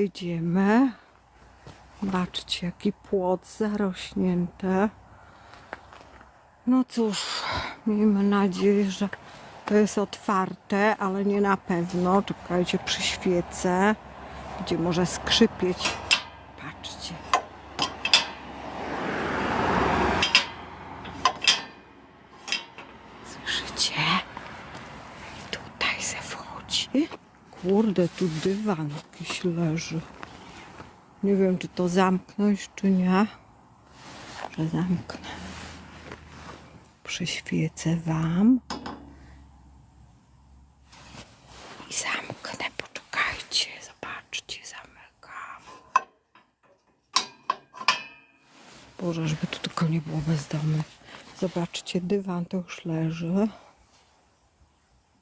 Idziemy. Zobaczcie, jaki płot zarośnięty. No cóż, miejmy nadzieję, że to jest otwarte, ale nie na pewno. Czekajcie, przyświecę, gdzie może skrzypieć. Patrzcie. Kurde, tu dywan jakiś leży. Nie wiem, czy to zamknąć, czy nie. Że zamknę. Przyświecę wam. I zamknę. Poczekajcie, zobaczcie, zamykam. Boże, żeby tu tylko nie było bezdomnych. Zobaczcie, dywan to już leży.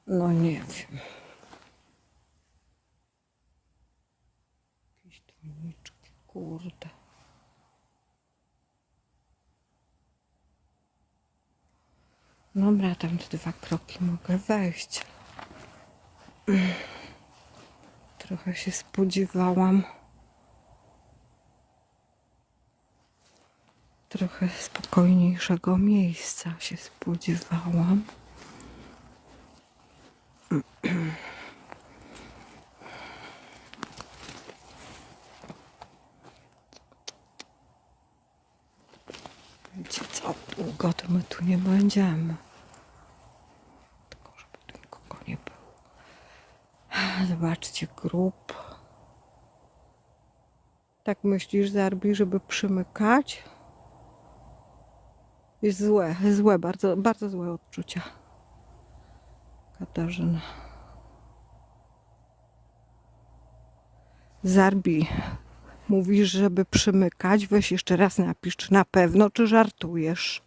No nie wiem. Jakieś doniczki, kurde. Dobra, tam te dwa kroki mogę wejść. Trochę się spodziewałam. Trochę spokojniejszego miejsca się spodziewałam. Wiecie co, długo to my tu nie będziemy. Tylko żeby tu nikogo nie było. Zobaczcie, grób. Tak myślisz, Zarbi, żeby przymykać? Jest złe, złe, bardzo, bardzo złe odczucia. Katarzyna. Zarbi, mówisz, żeby przymykać. Weź jeszcze raz napisz, czy na pewno, czy żartujesz.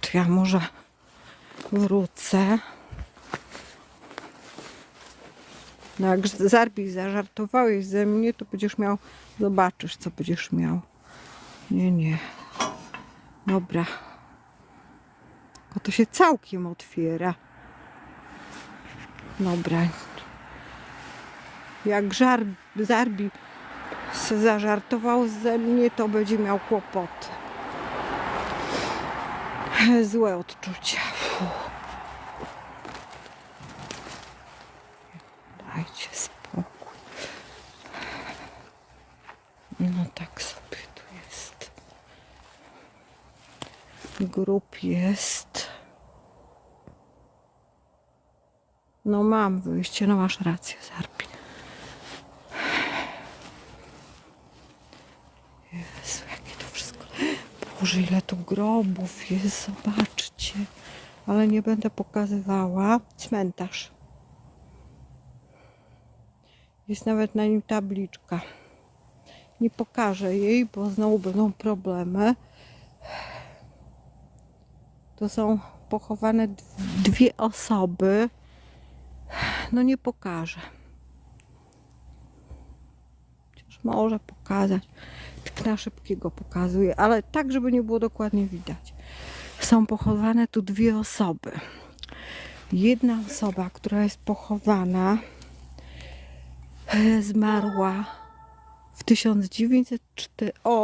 To ja może wrócę. No jak Zarbi zażartowałeś ze mnie, to będziesz miał, zobaczysz, co będziesz miał. Nie, nie. Dobra. Bo to się całkiem otwiera. Dobra. Jak żar, Zarbi zażartował ze mnie, to będzie miał kłopoty. Złe odczucia. Fuh. Dajcie spokój. No tak sobie tu jest. Grup jest. No mam wyjście, no masz rację, Zarbi. Boże, ile tu grobów jest, zobaczcie. Ale nie będę pokazywała. Cmentarz. Jest nawet na nim tabliczka. Nie pokażę jej, bo znowu będą problemy. To są pochowane dwie osoby. No nie pokażę. Może pokazać. Tak na szybkiego pokazuję, ale tak, żeby nie było dokładnie widać. Są pochowane tu dwie osoby. Jedna osoba, która jest pochowana, e, zmarła w 1904. O,